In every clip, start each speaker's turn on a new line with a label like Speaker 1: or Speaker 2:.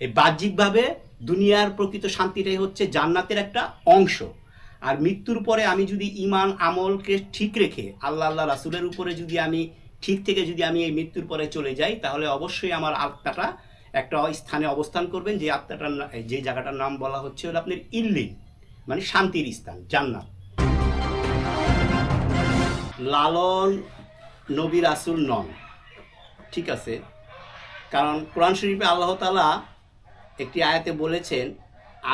Speaker 1: এই বাহ্যিকভাবে দুনিয়ার প্রকৃত শান্তিটাই হচ্ছে জান্নাতের একটা অংশ। আর মৃত্যুর পরে আমি যদি ইমান আমলকে ঠিক রেখে আল্লাহ আল্লাহ রাসুলের উপরে যদি আমি ঠিক থেকে যদি আমি এই মৃত্যুর পরে চলে যাই, তাহলে অবশ্যই আমার আত্মাটা একটা স্থানে অবস্থান করবেন, যে আত্মাটার যে জায়গাটার নাম বলা হচ্ছে হলো আপনার ইল্লিন মানে শান্তির স্থান, জান্নাত। লালন নবী রাসুল নন, ঠিক আছে? কারণ কোরআন শরীফে আল্লাহ তালা একটি আয়াতে বলেছেন,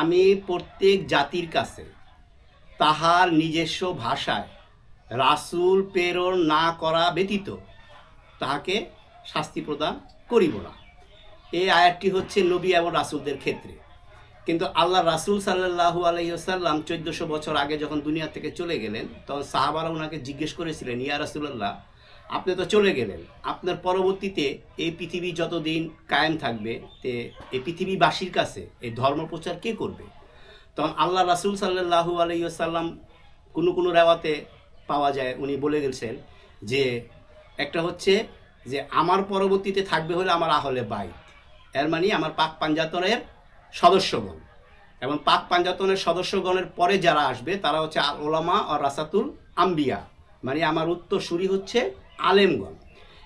Speaker 1: আমি প্রত্যেক জাতির কাছে তাহার নিজস্ব ভাষায় রাসূল প্রেরণ না করা ব্যতীত তাহাকে শাস্তি প্রদান করিব না। এই আয়াতটি হচ্ছে নবী এবং রাসূলদের ক্ষেত্রে। কিন্তু আল্লাহ রাসূল সাল্লাল্লাহু আলাইসাল্লাম চোদ্দশো বছর আগে যখন দুনিয়া থেকে চলে গেলেন, তখন সাহাবারা ওনাকে জিজ্ঞেস করেছিলেন, ইয়া রাসূলুল্লাহ আপনি তো চলে গেলেন। আপনার পরবর্তীতে এই পৃথিবী যতদিন কায়েম থাকবে, তে এই পৃথিবীবাসীর কাছে এই ধর্ম প্রচার কে করবে? তখন আল্লাহ রাসূল সাল্লাল্লাহু আলাইসাল্লাম কোনো কোনো রেওয়াতে পাওয়া যায়, উনি বলে গেছেন যে, একটা হচ্ছে যে, আমার পরবর্তীতে থাকবে হলে আমার আহলে বাইত। এর মানে আমার পাক পাঞ্জাতনের সদস্যগণ। এবং পাক পাঞ্জাতনের সদস্যগণের পরে যারা আসবে, তারা হচ্ছে আল ওলামা ও রাসাতুল আম্বিয়া। মানে আমার উত্তরসূরি হচ্ছে আলেমগণ।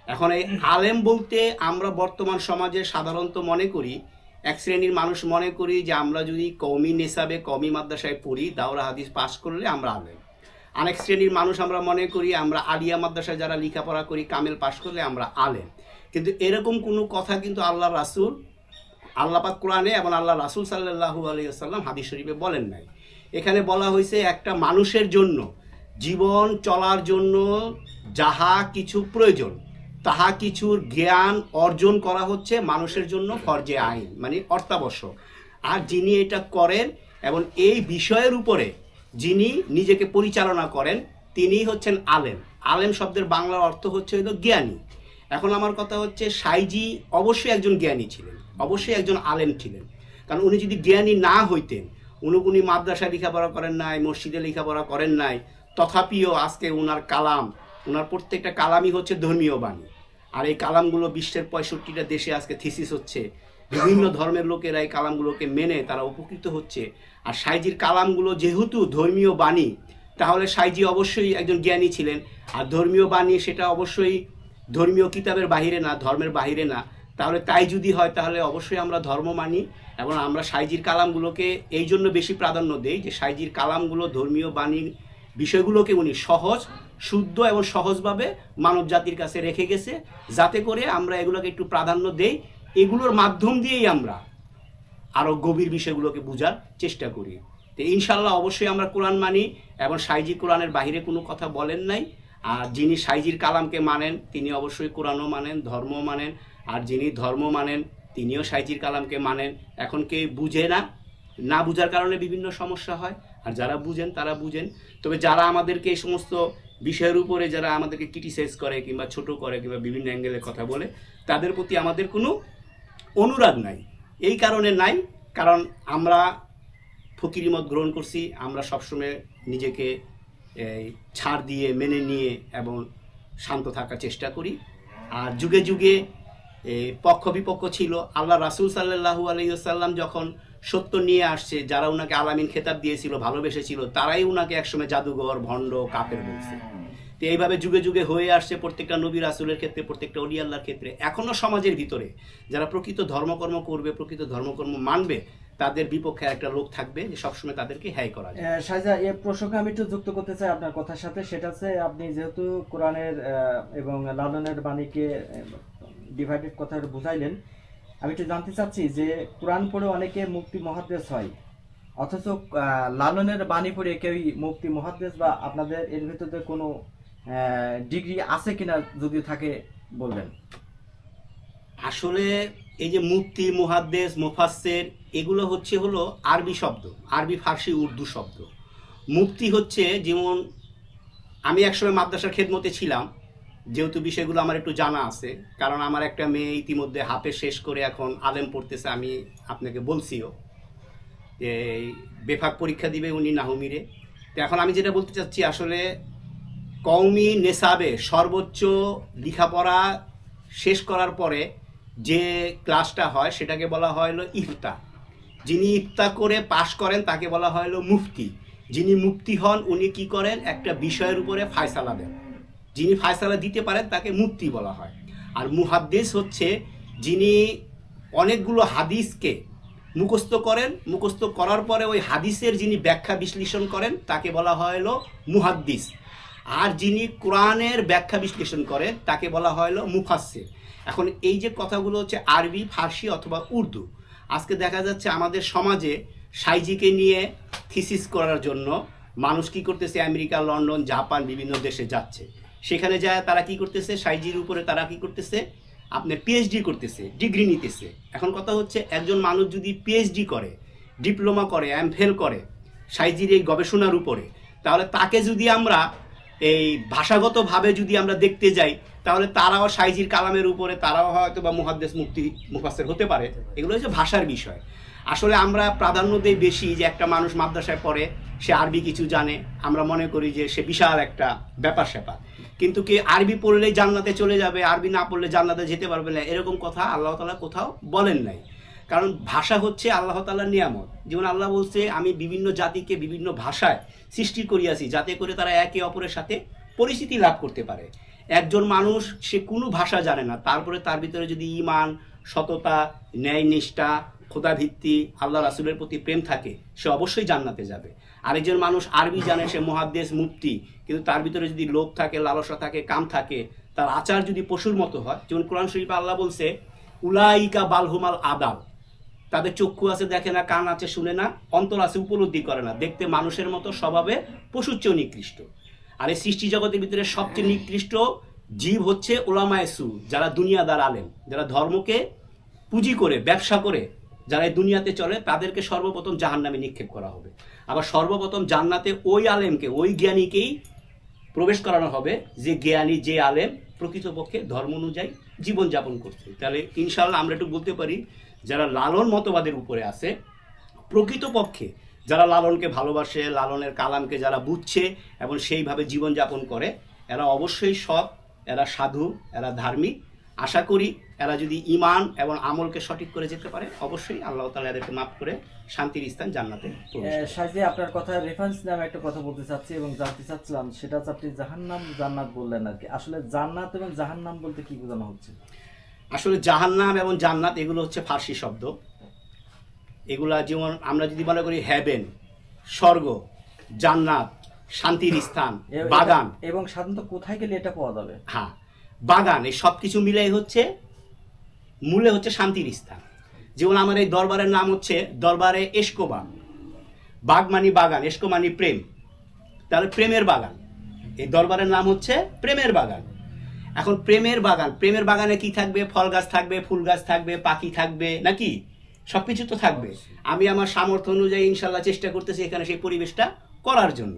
Speaker 1: এখন এই আলেম বলতে আমরা বর্তমান সমাজে সাধারণত মনে করি, এক শ্রেণির মানুষ মনে করি যে আমরা যদি কৌমি নেশাবে কৌমি মাদ্রাসায় পড়ি, দাওরা হাদিস পাস করলে আমরা আলেম। অনেক শ্রেণির মানুষ আমরা মনে করি, আমরা আলিয়া মাদ্রাসায় যারা লেখাপড়া করি, কামেল পাশ করলে আমরা আলেম। কিন্তু এরকম কোনো কথা কিন্তু আল্লাহ রাসূল, আল্লাহ পাক কোরআনে এবং আল্লাহ রাসূল সাল্লাল্লাহু আলাইহি ওয়াসাল্লাম হাদিস শরীফে বলেন নাই। এখানে বলা হয়েছে একটা মানুষের জন্য জীবন চলার জন্য যাহা কিছু প্রয়োজন, তাহা কিছুর জ্ঞান অর্জন করা হচ্ছে মানুষের জন্য ফরজে আইন মানে অর্থাবশ্যক আর যিনি এটা করেন এবং এই বিষয়ের উপরে যিনি নিজেকে পরিচালনা করেন, তিনি হচ্ছেন আলেম। আলেম শব্দের বাংলা অর্থ হচ্ছে হলো জ্ঞানী। এখন আমার কথা হচ্ছে, সাইজি অবশ্যই একজন জ্ঞানী ছিলেন, অবশ্যই একজন আলেম ছিলেন। কারণ উনি যদি জ্ঞানী না হইতেন, উনি উনি মাদ্রাসায় লেখাপড়া করেন নাই, মসজিদে লেখাপড়া করেন নাই তথাপিও আজকে ওনার কালাম ওনার প্রত্যেকটা কালামই হচ্ছে ধর্মীয় বাণী। আর এই কালামগুলো বিশ্বের পঁয়ষট্টিটা দেশে আজকে থিসিস হচ্ছে। বিভিন্ন ধর্মের লোকেরা এই কালামগুলোকে মেনে তারা উপকৃত হচ্ছে। আর সাইজির কালামগুলো যেহেতু ধর্মীয় বাণী, তাহলে সাইজি অবশ্যই একজন জ্ঞানী ছিলেন। আর ধর্মীয় বাণী সেটা অবশ্যই ধর্মীয় কিতাবের বাহিরে না, ধর্মের বাহিরে না। তাহলে তাই যদি হয়, তাহলে অবশ্যই আমরা ধর্ম মানি এবং আমরা সাইজির কালামগুলোকে এই জন্য বেশি প্রাধান্য দেই যে সাইজির কালামগুলো ধর্মীয় বাণীর বিষয়গুলোকে উনি সহজ, শুদ্ধ এবং সহজভাবে মানব জাতির কাছে রেখে গেছে, যাতে করে আমরা এগুলোকে একটু প্রাধান্য দেই। এগুলোর মাধ্যম দিয়েই আমরা আরও গভীর বিষয়গুলোকে বোঝার চেষ্টা করি। তো ইনশাল্লাহ অবশ্যই আমরা কোরআন মানি এবং সাইজি কোরআনের বাইরে কোনো কথা বলেন নাই। আর যিনি সাইজির কালামকে মানেন, তিনি অবশ্যই কোরআনও মানেন ধর্ম মানেন। আর যিনি ধর্ম মানেন, তিনিও সাইজির কালামকে মানেন। এখন কে বুঝে না না বুঝার কারণে বিভিন্ন সমস্যা হয়। আর যারা বুঝেন, তারা বুঝেন। তবে যারা আমাদেরকে এই সমস্ত বিষয়ের উপরে যারা আমাদেরকে ক্রিটিসাইজ করে কিংবা ছোট করে কিংবা বিভিন্ন অ্যাঙ্গেলে কথা বলে, তাদের প্রতি আমাদের কোনো অনুরাগ নাই। এই কারণে নাই, কারণ আমরা ফকিরি মত গ্রহণ করছি, আমরা সবসময় নিজেকে ছাড় দিয়ে, মেনে নিয়ে এবং শান্ত থাকার চেষ্টা করি। আর যুগে যুগে পক্ষ বিপক্ষ ছিল। আল্লাহ রাসুল সাল্লাহু আলাইসাল্লাম যখন সত্য নিয়ে আসছে, যারা ওনাকে আলামিন খেতাব দিয়েছিল, ভালোবেসেছিল, তারাই ওনাকে একসময় জাদুঘর, ভণ্ড, কাপের বলছে। তো এইভাবে যুগে যুগে হয়ে আসছে প্রত্যেকটা নবী রাসুলের ক্ষেত্রে, প্রত্যেকটা অলি আল্লাহর ক্ষেত্রে। এখনও সমাজের ভিতরে যারা প্রকৃত ধর্মকর্ম করবে, প্রকৃত ধর্মকর্ম মানবে, তাদের বিপক্ষে একটা লোক থাকবে যে সবসময় তাদেরকে হ্যায় করা যায়।
Speaker 2: শাহজা এ প্রসঙ্গে আমি একটু যুক্ত করতে চাই আপনার কথার সাথে। সেটা হচ্ছে, আপনি যেহেতু কোরআনের এবং লালনের বাণীকে ডিভাইডেড কথা বুঝাইলেন। আমি একটু জানতে চাচ্ছি যে কোরআন পড়ে অনেকে মুক্তি মহাদেশ হয়, অথচ লালনের বাণী পড়ে কেউই মুক্তি মহাদেশ বা আপনাদের এর ভিতরে কোনো ডিগ্রি আছে কিনা যদি থাকে বলবেন।
Speaker 1: আসলে এই যে মুক্তি মুহাদ্দেস মুফাসসের, এগুলো হচ্ছে হলো আরবি শব্দ, আরবি, ফার্সি, উর্দু শব্দ। মুক্তি হচ্ছে যেমন আমি একসময় মাদ্রাসার খেদমতে ছিলাম যেহেতু বিষয়গুলো আমার একটু জানা আছে, কারণ আমার একটা মেয়ে ইতিমধ্যে হাফে শেষ করে এখন আলেম পড়তেছে, আমি আপনাকে বলছিও যে বেফাক পরীক্ষা দিবে উনি নাহুমিরে। তো এখন আমি যেটা বলতে চাচ্ছি, আসলে কওমি নেশাবে সর্বোচ্চ লেখাপড়া শেষ করার পরে যে ক্লাসটা হয়, সেটাকে বলা হয় ইফতা। যিনি ইফতা করে পাশ করেন, তাকে বলা হয় মুফতি। যিনি মুফতি হন, উনি কি করেন? একটা বিষয়ের উপরে ফায়সালা দেন। যিনি ফায়সালা দিতে পারেন, তাকে মুফতি বলা হয়। আর মুহাদ্দিস হচ্ছে যিনি অনেকগুলো হাদিসকে মুখস্থ করেন। মুখস্থ করার পরে ওই হাদিসের যিনি ব্যাখ্যা বিশ্লেষণ করেন, তাকে বলা হলো মুহাদ্দিস। আর যিনি কোরআনের ব্যাখ্যা বিশ্লেষণ করেন, তাকে বলা হলো মুফাসসির। এখন এই যে কথাগুলো হচ্ছে আরবি, ফার্সি অথবা উর্দু, আজকে দেখা যাচ্ছে আমাদের সমাজে সাইজিকে নিয়ে থিসিস করার জন্য মানুষ কী করতেছে? আমেরিকা, লন্ডন, জাপান, বিভিন্ন দেশে যাচ্ছে। সেখানে যায়, তারা কি করতেছে? সাইজির উপরে তারা কি করতেছে? আপনার পিএইচডি করতেছে ডিগ্রি নিতেছে। এখন কথা হচ্ছে, একজন মানুষ যদি পিএইচডি করে ডিপ্লোমা করে এম ফেল করে, সাইজির এই গবেষণার উপরে, তাহলে তাকে যদি আমরা এই ভাষাগতভাবে যদি আমরা দেখতে যাই, তাহলে তারাও সাইজির কালামের উপরে, তারাও হয়তো বা মুহাদ্দেস মুক্তি মুফাসের হতে পারে। এগুলো হচ্ছে ভাষার বিষয়। আসলে আমরা প্রাধান্য দিই বেশি যে একটা মানুষ মাদ্রাসায় পড়ে, সে আরবি কিছু জানে, আমরা মনে করি যে সে বিশাল একটা ব্যাপার স্যাপার কিন্তু কি আরবি পড়লেই জান্নাতে চলে যাবে, আরবি না পড়লে জান্নাতে যেতে পারবে না? এরকম কথা আল্লাহ তালা কোথাও বলেন নাই। কারণ ভাষা হচ্ছে আল্লাহ তালার নিয়ামত। যেমন আল্লাহ বলছে, আমি বিভিন্ন জাতিকে বিভিন্ন ভাষায় সৃষ্টি করিয়াছি, যাতে করে তারা একে অপরের সাথে পরিচিতি লাভ করতে পারে। একজন মানুষ, সে কোনো ভাষা জানে না। তারপরে তার ভিতরে যদি ইমান, সততা, ন্যায় নিষ্ঠা খোদাভিত্তি আল্লাহ রাসুলের প্রতি প্রেম থাকে, সে অবশ্যই জান্নাতে যাবে। আরেকজন মানুষ আরবি জানে সে মহাদ্দেশ মুক্তি কিন্তু তার ভিতরে যদি লোভ থাকে, লালসা থাকে, কাম থাকে, তার আচার যদি পশুর মতো হয়, যেমন কোরআন শরীফ আল্লাহ বলছে, উলাইকা বালহুমাল আদাল। তাদের চক্ষু আছে, দেখে না, কান আছে, শুনে না, অন্তর আছে, উপলব্ধি করে না। দেখতে মানুষের মতো, স্বভাবে পশুর চেয়েও নিকৃষ্ট। আর এই সৃষ্টি জগতের ভিতরে সবচেয়ে নিকৃষ্ট জীব হচ্ছে ওলামায়সু যারা দুনিয়াদার আলেম, যারা ধর্মকে পুঁজি করে, ব্যবসা করে যারা এই দুনিয়াতে চলে, তাদেরকে সর্বপ্রথম জাহান্নামে নিক্ষেপ করা হবে। আবার সর্বপ্রথম জান্নাতে ওই আলেমকে, ওই জ্ঞানীকেই প্রবেশ করানো হবে, যে জ্ঞানী, যে আলেম প্রকৃতপক্ষে ধর্ম অনুযায়ী জীবনযাপন করছে। তাহলে ইনশাল্লাহ আমরা একটু বলতে পারি, যারা লালন মতবাদের উপরে আছে, প্রকৃতপক্ষে যারা লালনকে ভালোবাসে, লালনের কালামকে যারা বুঝছে এবং সেইভাবে জীবনযাপন করে, এরা অবশ্যই সৎ, এরা সাধু, এরা ধার্মিক। আশা করি এরা যদি ইমান এবং আমলকে সঠিক করে যেতে পারে অবশ্যই আল্লাহ তালা এদেরকে মাফ করে শান্তির স্থান জান্নাতে প্রবেশ
Speaker 2: আপনার কথা রেফারেন্স নামে একটা কথা বলতে চাচ্ছি এবং জানতে চাচ্ছিলাম সেটা আপনি জাহান্নাম জান্নাত বললেন আর কি। আসলে জান্নাত এবং জাহান্নাম বলতে কি বোঝানো হচ্ছে?
Speaker 1: আসলে জাহান্নাম এবং জান্নাত এগুলো হচ্ছে ফার্সি শব্দ। এগুলা যেমন আমরা যদি মনে করি হ্যাভেন স্বর্গ জান্নাত শান্তির স্থান বাগান।
Speaker 2: এবং সাধারণত কোথায় গেলে এটা পাওয়া যাবে?
Speaker 1: হ্যাঁ বাগান এই সব কিছু মিলাই হচ্ছে মূলে হচ্ছে শান্তির স্থান। যেমন আমার এই দরবারের নাম হচ্ছে দরবারে এসকোবা বাগ মানি বাগান এসকো মানি প্রেম। তাহলে প্রেমের বাগান। এই দরবারের নাম হচ্ছে প্রেমের বাগান। এখন প্রেমের বাগান, প্রেমের বাগানে কি থাকবে? ফল গাছ থাকবে, ফুল গাছ থাকবে, পাখি থাকবে, নাকি? সব কিছু তো থাকবে। আমি আমার সামর্থ্য অনুযায়ী ইনশাল্লাহ চেষ্টা করতেছি এখানে সেই পরিবেশটা করার জন্য।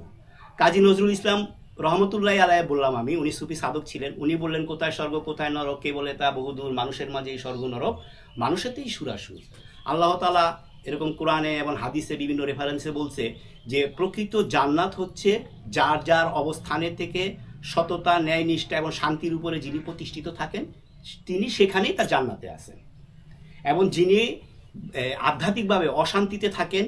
Speaker 1: কাজী নজরুল ইসলাম রহমতুল্লাহ আলাই বললাম আমি, উনি সুফি সাধক ছিলেন। উনি বললেন, কোথায় স্বর্গ, কোথায় নরক? কে বলে, তা বহুদূর, মানুষের মাঝে এই স্বর্গ, নরক। মানুষেতেই সুরাসুর আল্লাহ তালা এরকম কোরআনে এবং হাদিসে বিভিন্ন রেফারেন্সে বলছে যে, প্রকৃত জান্নাত হচ্ছে যার যার অবস্থানের থেকে সততা, ন্যায়, নিষ্ঠা এবং শান্তির উপরে যিনি প্রতিষ্ঠিত থাকেন, তিনি সেখানেই তার জান্নাতে আসেন। এবং যিনি আধ্যাত্মিকভাবে অশান্তিতে থাকেন,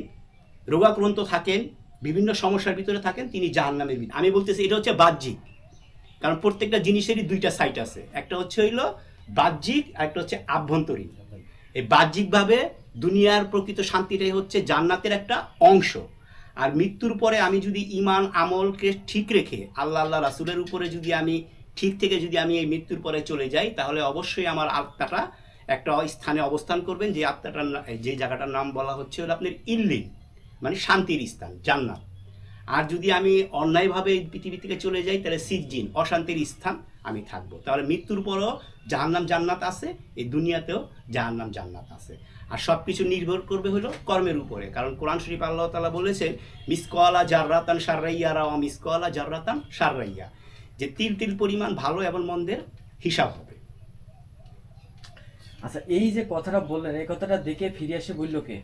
Speaker 1: রোগাক্রান্ত থাকেন বিভিন্ন সমস্যার ভিতরে থাকেন, তিনি জাহান্নামের ভিতরে আমি বলতেছি, এটা হচ্ছে বাহ্যিক। কারণ প্রত্যেকটা জিনিসেরই দুইটা সাইট আছে। একটা হচ্ছে হইল বাহ্যিক, আর একটা হচ্ছে আভ্যন্তরীণ। এই বাহ্যিকভাবে দুনিয়ার প্রকৃত শান্তিটাই হচ্ছে জান্নাতের একটা অংশ। আর মৃত্যুর পরে আমি যদি ইমান আমলকে ঠিক রেখে, আল্লাহ আল্লাহ রাসুলের উপরে যদি আমি ঠিক থেকে যদি আমি এই মৃত্যুর পরে চলে যাই, তাহলে অবশ্যই আমার আত্মাটা একটা স্থানে অবস্থান করবেন। যে আত্মাটার যে জায়গাটার নাম বলা হচ্ছে হলো আপনার ইল্লিন মানে শান্তির স্থান, জান্নাত। আর যদি আমি অন্যায়ভাবে এই পৃথিবী থেকে চলে যাই, তাহলে সিজ্জিন, অশান্তির স্থান আমি থাকব। তাহলে মৃত্যুর পরও জাহান্নাম জান্নাত আছে, এই দুনিয়াতেও জাহান্নাম জান্নাত আছে। আর সব কিছু নির্ভর করবে হলো কর্মের উপরে। কারণ কোরআন শরীফ আল্লাহ তালা বলেছেন, মিসকলা জাররাতান সাররাইয়া রাও মিসকলা জাররাতান সাররাইয়া যে তিল তিল পরিমাণ ভালো এবং মন্দের হিসাব হবে।
Speaker 2: আচ্ছা এই যে কথাটা বললেন, এই কথাটা দেখে ফিরে এসে বলল কে?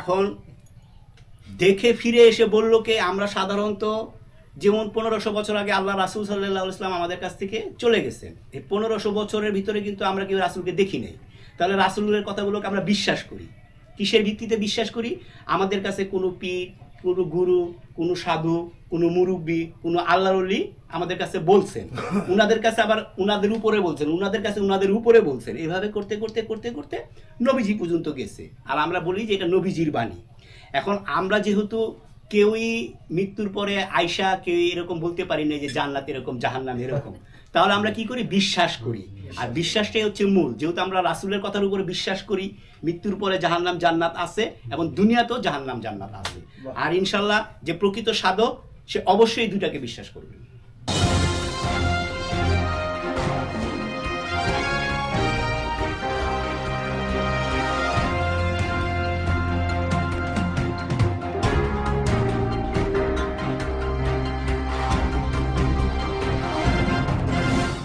Speaker 1: এখন দেখে ফিরে এসে বলল কে আমরা সাধারণত যেমন পনেরোশো বছর আগে আল্লাহ রাসুল সাল্লাহ ইসলাম আমাদের কাছ থেকে চলে গেছেন, এই পনেরোশো বছরের ভিতরে কিন্তু আমরা কেউ রাসুলকে দেখি নাই। তাহলে রাসুলের কথাগুলোকে আমরা বিশ্বাস করি। কিসের ভিত্তিতে বিশ্বাস করি? আমাদের কাছে কোনো পীর, কোনো গুরু, কোনো সাধু কোনো মুরব্বী কোনো আল্লাহরলি আমাদের কাছে বলছেন। উনাদের কাছে আবার উনাদের উপরে বলছেন উনাদের কাছে উনাদের উপরে বলছেন। এভাবে করতে করতে করতে করতে নবীজি পর্যন্ত গেছে। আর আমরা বলি যে এটা নবীজির বাণী। এখন আমরা যেহেতু কেউই মৃত্যুর পরে আয়সা কেউ এরকম বলতে পারি না যে জান্নাত এরকম জাহান্নাম এরকম। তাহলে আমরা কি করি? বিশ্বাস করি। আর বিশ্বাসটাই হচ্ছে মূল। যেহেতু আমরা রাসুলের কথার উপরে বিশ্বাস করি মৃত্যুর পরে জাহান্নাম জান্নাত আছে এবং দুনিয়াতেও জাহান্নাম জান্নাত আছে। আর ইনশাল্লাহ যে প্রকৃত সাধক সে অবশ্যই দুটাকে বিশ্বাস করবে।